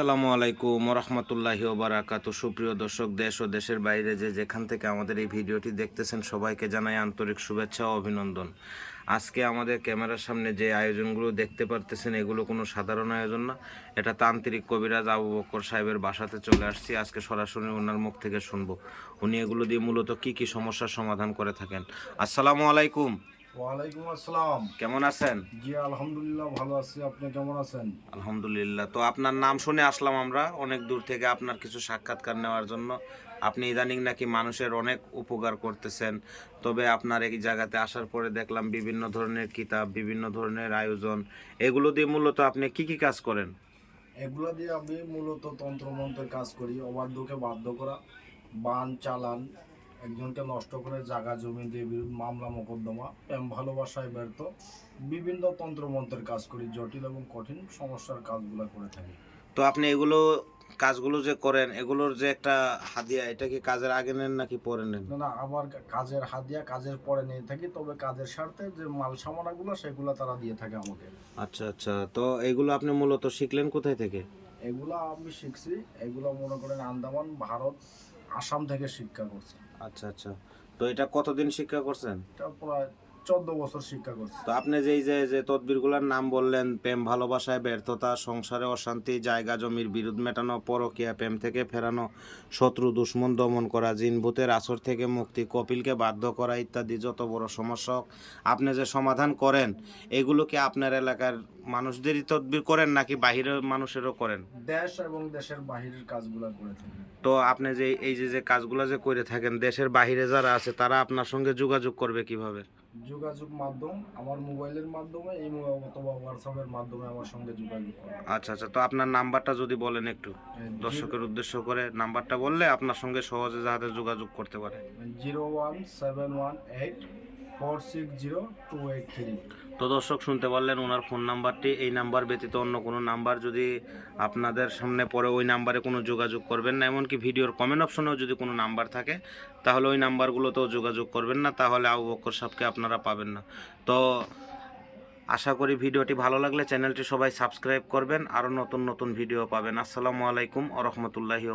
আসসালামু আলাইকুম রহমতুল্লাহি ওবারাকাত সুপ্রিয় দর্শক, দেশ ও দেশের বাইরে যে যেখান থেকে আমাদের এই ভিডিওটি দেখতেছেন, সবাইকে জানাই আন্তরিক শুভেচ্ছা ও অভিনন্দন। আজকে আমাদের ক্যামেরার সামনে যে আয়োজনগুলো দেখতে পারতেছেন, এগুলো কোনো সাধারণ আয়োজন না। এটা তান্ত্রিক কবিরাজ আবু বক্কর সাহেবের বাসাতে চলে আসছি। আজকে সরাসরি ওনার মুখ থেকে শুনব। উনি এগুলো দিয়ে মূলত কি কি সমস্যার সমাধান করে থাকেন। আসসালামু আলাইকুম। ওয়ালাইকুম আসসালাম। কেমন আছেন? জি আলহামদুলিল্লাহ ভালো আছি। আপনি কেমন আছেন? আলহামদুলিল্লাহ। তো আপনার নাম শুনে আসলাম আমরা অনেক দূর থেকে আপনার কিছু সাক্ষাৎকার নেওয়ার জন্য। আপনি ইদানিং নাকি মানুষের অনেক উপকার করতেছেন। তবে আপনার এই জায়গাতে আসার পরে দেখলাম বিভিন্ন ধরনের কিতাব বিভিন্ন ধরনের আয়োজন। এগুলো দিয়ে মূলত আপনি কি কি কাজ করেন? এগুলো দিয়ে আমি মূলত তন্ত্রমন্ত্রের কাজ করি। অবাধ্যকে বাধ্য করা বান চালান একজনকে নষ্ট করে জায়গা জমি দিয়ে বিরুদ্ধ মামলা মোকদ্দমা প্রেম ভালোবাসায় ব্যর্থ। বিভিন্ন তন্ত্রমন্ত্রের কাজ করি জটিল এবং কঠিন সমস্যার কাজগুলো করে থাকি। তো আপনি এগুলো কাজগুলো যে করেন এগুলোর যে একটা হাদিয়া এটা কি কাজের আগে নেন নাকি পরে নেন? না না আবার কাজের হাদিয়া কাজের পরে নিয়ে থাকি তবে কাজের স্বার্থে যে মাল সামানাগুলো সেগুলো তারা দিয়ে থাকে আমাকে। আচ্ছা আচ্ছা তো এগুলো আপনি মূলত শিখলেন কোথায় থেকে? এগুলো আমি শিখছি এগুলো মনে করেন আন্দামান ভারত আসাম থেকে শিক্ষা করছি। আচ্ছা আচ্ছা। তো এটা কতদিন শিক্ষা করছেন? এটা প্রায় চোদ্দ বছর শিক্ষা করছি। তো আপনি যে এই যে যে তদবিরগুলোর নাম বললেন প্রেম ভালোবাসায় ব্যর্থতা সংসারে অশান্তি জায়গা জমির বিরোধ মেটানো পরকীয়া প্রেম থেকে ফেরানো শত্রু দুশ্মন দমন করা জিন ভূতের আসর থেকে মুক্তি কপিলকে বাধ্য করা ইত্যাদি যত বড় সমস্যা আপনি যে সমাধান করেন এগুলো কি আপনার এলাকার মানুষদেরই তদবির করেন নাকি বাহিরের মানুষেরও করেন? দেশ এবং দেশের বাহিরের কাজগুলো করে থাকি তো আপনি যে এই যে যে কাজগুলো যে করে থাকেন দেশের বাহিরে যারা আছে তারা আপনার সঙ্গে যোগাযোগ করবে কীভাবে? যোগাযোগ মাধ্যম আমার মোবাইলের মাধ্যমে এই অথবা হোয়াটসঅ্যাপের মাধ্যমে আমার সঙ্গে যোগাযোগ আচ্ছা আচ্ছা তো আপনার নাম্বারটা যদি বলেন একটু। দর্শকের উদ্দেশ্য করে নাম্বারটা বললে আপনার সঙ্গে সহজে যাতে যোগাযোগ করতে পারে। Zero one seven one eight four six zero two three তো দর্শক, শুনতে পারলেন ওনার ফোন নাম্বারটি এই নাম্বার ব্যতীত অন্য কোনো নাম্বার যদি আপনাদের সামনে পরে ওই নাম্বারে কোনো যোগাযোগ করবেন না। এমনকি ভিডিওর কমেন্ট অপশনেও যদি কোনো নাম্বার থাকে, তাহলে ওই নাম্বারগুলোতেও যোগাযোগ করবেন না। তাহলে আবু বক্কর সাহেবকে আপনারা পাবেন না। তো আশা করি ভিডিওটি ভালো লাগলে চ্যানেলটি সবাই সাবস্ক্রাইব করবেন। আরও নতুন নতুন ভিডিও পাবেন। আসসালামু আলাইকুম আ রহমতুল্লাহি